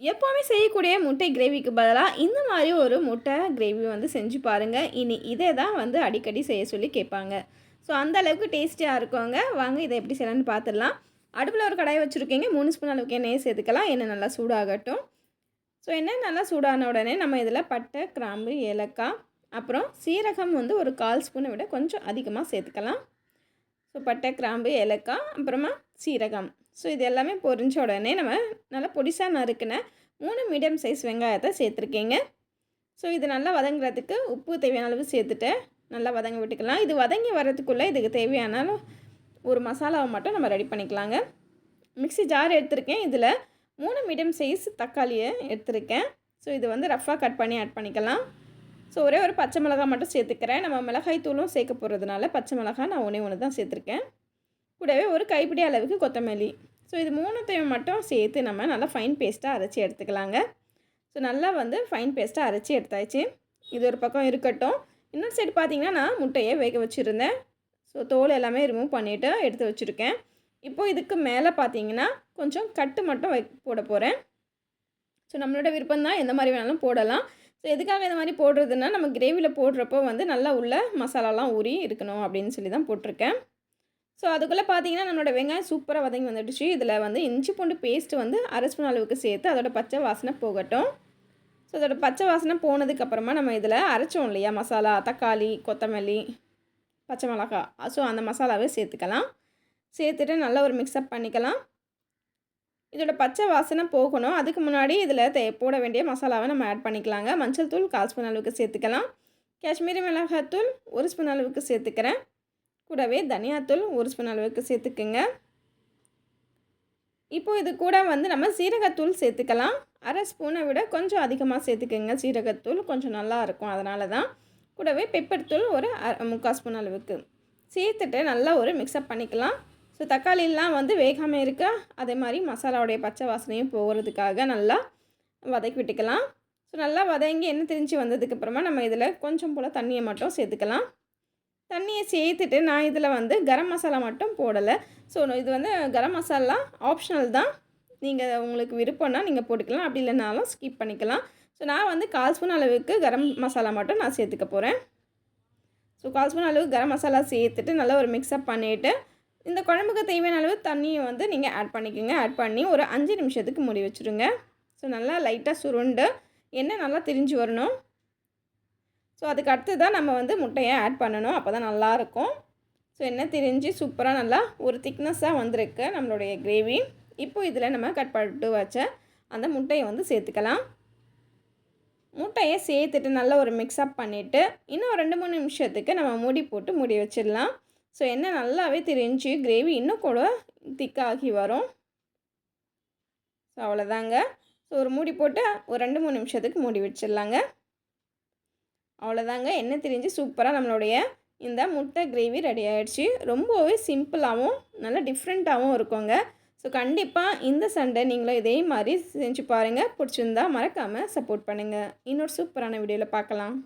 எப்போவுமே செய்யக்கூடிய முட்டை கிரேவிக்கு பதிலாக இந்த மாதிரி ஒரு முட்டை கிரேவி வந்து செஞ்சு பாருங்கள் இனி இதே தான் வந்து அடிக்கடி செய்ய சொல்லி கேட்பாங்க. ஸோ அந்த அளவுக்கு டேஸ்டியாக இருக்குங்க. வாங்க இதை எப்படி செய்யலாம்னு பார்த்துடலாம் அடுப்பில் ஒரு கடாய் வச்சுருக்கீங்க. மூணு ஸ்பூன் அளவுக்கு எண்ணெயை சேர்த்துக்கலாம். எண்ணெய் நல்லா சூடாகட்டும். ஸோ எண்ணெய் நல்லா சூடான உடனே நம்ம இதில் பட்டை கிராம்பு ஏலக்காய் அப்புறம் சீரகம் வந்து ஒரு கால் ஸ்பூனை விட கொஞ்சம் அதிகமாக சேர்த்துக்கலாம். ஸோ பட்டை கிராம்பு ஏலக்காய் அப்புறமா சீரகம். ஸோ இது எல்லாமே பொரிஞ்ச உடனே நம்ம நல்லா பொடிசாக நறுக்கின மூணு மீடியம் சைஸ் வெங்காயத்தை சேர்த்துருக்கீங்க. ஸோ இது நல்லா வதங்குறதுக்கு உப்பு தேவையான அளவு சேர்த்துட்டு நல்லா வதங்க விட்டுக்கலாம். இது வதங்கி வரதுக்குள்ளே இதுக்கு தேவையான ஒரு மசாலாவை மட்டும் நம்ம ரெடி பண்ணிக்கலாங்க. மிக்ஸி ஜார் எடுத்திருக்கேன். இதில் மூணு மீடியம் சைஸ் தக்காளியை எடுத்திருக்கேன். ஸோ இது வந்து ரஃப்பாக கட் பண்ணி ஆட் பண்ணிக்கலாம். ஸோ ஒரே ஒரு பச்சை மிளகாய் மட்டும் சேர்த்துக்கிறேன். நம்ம மிளகாய் தூளும் சேர்க்க போகிறதுனால பச்சை மிளகாய் நான் ஒன்றே ஒன்று தான் சேர்த்துருக்கேன். கூடவே ஒரு கைப்பிடி அளவுக்கு கொத்தமல்லி. ஸோ இது மூணுத்தையும் மட்டும் சேர்த்து நம்ம நல்லா ஃபைன் பேஸ்ட்டாக அரைச்சி எடுத்துக்கலாங்க. ஸோ நல்லா வந்து ஃபைன் பேஸ்ட்டாக அரைச்சி எடுத்தாச்சு. இது ஒரு பக்கம் இருக்கட்டும். இன்னொரு சைடு பார்த்திங்கன்னா நான் முட்டையை வேக வச்சுருந்தேன். ஸோ தோல் எல்லாமே ரிமூவ் பண்ணிவிட்டு எடுத்து வச்சுருக்கேன். இப்போது இதுக்கு மேலே பார்த்தீங்கன்னா கொஞ்சம் கட்டு மட்டும் வை போட போகிறேன் ஸோ நம்மளோட விருப்பம் தான் எந்த மாதிரி வேணாலும் போடலாம். ஸோ எதுக்காக இந்த மாதிரி போடுறதுன்னா நம்ம கிரேவியில் போடுறப்போ வந்து நல்லா உள்ள மசாலாலாம் ஊறி இருக்கணும் அப்படின்னு சொல்லி தான் போட்டிருக்கேன். ஸோ அதுக்குள்ளே பார்த்தீங்கன்னா நம்மளோட வெங்காயம் சூப்பராக வதங்கி வந்துடுச்சு. இதில் வந்து இஞ்சி பூண்டு பேஸ்ட்டு வந்து அரை ஸ்பூன் அளவுக்கு சேர்த்து அதோட பச்சை வாசனை போகட்டும். ஸோ அதோட பச்சை வாசனை போனதுக்கப்புறமா நம்ம இதில் அரைச்சோம் இல்லையா? மசாலா தக்காளி கொத்தமல்லி பச்சை மிளகா. ஸோ அந்த மசாலாவே சேர்த்துக்கலாம். சேர்த்துட்டு நல்லா ஒரு மிக்ஸ்அப் பண்ணிக்கலாம். இதோட பச்சை வாசனை போகணும். அதுக்கு முன்னாடி இதில் தே போட வேண்டிய மசாலாவை நம்ம ஆட் பண்ணிக்கலாங்க. மஞ்சள் தூள் கால் ஸ்பூன் அளவுக்கு சேர்த்துக்கலாம். காஷ்மீரி மிளகாத்தூள் ஒரு ஸ்பூன் அளவுக்கு சேர்த்துக்கிறேன். கூடவே தனியாத்தூள் ஒரு ஸ்பூன் அளவுக்கு சேர்த்துக்குங்க. இப்போது இது கூட வந்து நம்ம சீரகத்தூள் சேர்த்துக்கலாம். அரை ஸ்பூனை விட கொஞ்சம் அதிகமாக சேர்த்துக்குங்க. சீரகத்தூள் கொஞ்சம் நல்லா இருக்கும். அதனால தான் கூடவே பெப்பர் தூள் ஒரு முக்கால் ஸ்பூன் அளவுக்கு சேர்த்துட்டு நல்லா ஒரு மிக்ஸ்அப் பண்ணிக்கலாம். ஸோ தக்காளிலாம் வந்து வேகாமல் இருக்க அதே மாதிரி மசாலாவுடைய பச்சை வாசனையும் போகிறதுக்காக நல்லா வதக்கி விட்டுக்கலாம். ஸோ நல்லா வதங்கி என்ன திரிஞ்சு வந்ததுக்கப்புறமா நம்ம இதில் கொஞ்சம் போல் தண்ணியை மட்டும் சேர்த்துக்கலாம். தண்ணியை சேர்த்துட்டு நான் இதில் வந்து கரம் மசாலா மட்டும் போடலை. ஸோ இது வந்து கரம் மசாலா ஆப்ஷனல் தான். நீங்கள் உங்களுக்கு விருப்பம்னா நீங்கள் போட்டுக்கலாம். அப்படி இல்லைனாலும் ஸ்கிப் பண்ணிக்கலாம். ஸோ நான் வந்து கால் ஸ்பூன் அளவுக்கு கரம் மசாலா மட்டும் நான் சேர்த்துக்க போகிறேன். ஸோ கால் ஸ்பூன் அளவுக்கு கரம் மசாலா சேர்த்துட்டு நல்லா ஒரு மிக்ஸ்அப் பண்ணிவிட்டு இந்த குழம்புக்கு தேவையான அளவு தண்ணியை வந்து நீங்கள் ஆட் பண்ணிக்கோங்க. ஆட் பண்ணி ஒரு அஞ்சு நிமிஷத்துக்கு மூடி வச்சுருங்க. ஸோ நல்லா லைட்டாக சுருண்டு எண்ணெய் நல்லா திரிஞ்சு வரணும். ஸோ அதுக்கு அடுத்து தான் நம்ம வந்து முட்டையை ஆட் பண்ணணும். அப்போ தான் நல்லாயிருக்கும். ஸோ எண்ணெய் திரிஞ்சு சூப்பராக நல்லா ஒரு திக்னஸ்ஸாக வந்திருக்கு நம்மளுடைய கிரேவி இப்போ இதில் நம்ம கட் பண்ணிட்டு வச்ச அந்த முட்டையை வந்து சேர்த்துக்கலாம். முட்டையை சேர்த்துட்டு நல்லா ஒரு மிக்ஸ்அப் பண்ணிவிட்டு இன்னும் ரெண்டு மூணு நிமிஷத்துக்கு நம்ம மூடி போட்டு மூடி வச்சிடலாம். ஸோ எண்ணெய் நல்லாவே தெரிஞ்சு கிரேவி இன்னும் கூட திக்காகி வரும். ஸோ அவ்வளோதாங்க ஸோ ஒரு மூடி போட்டு ஒரு ரெண்டு மூணு நிமிஷத்துக்கு மூடி வச்சிடலாங்க. அவ்வளோதாங்க எண்ணெய் திரிஞ்சு சூப்பராக நம்மளுடைய இந்த முட்டை கிரேவி ரெடி ஆகிடுச்சு ரொம்பவே சிம்பிளாகவும் நல்லா டிஃப்ரெண்ட்டாகவும் இருக்குங்க. ஸோ கண்டிப்பாக இந்த சண்டை நீங்களும் இதே மாதிரி செஞ்சு பாருங்கள் பிடிச்சிருந்தா மறக்காமல் சப்போர்ட் பண்ணுங்கள் இன்னொரு சூப்பரான வீடியோவில் பார்க்கலாம்.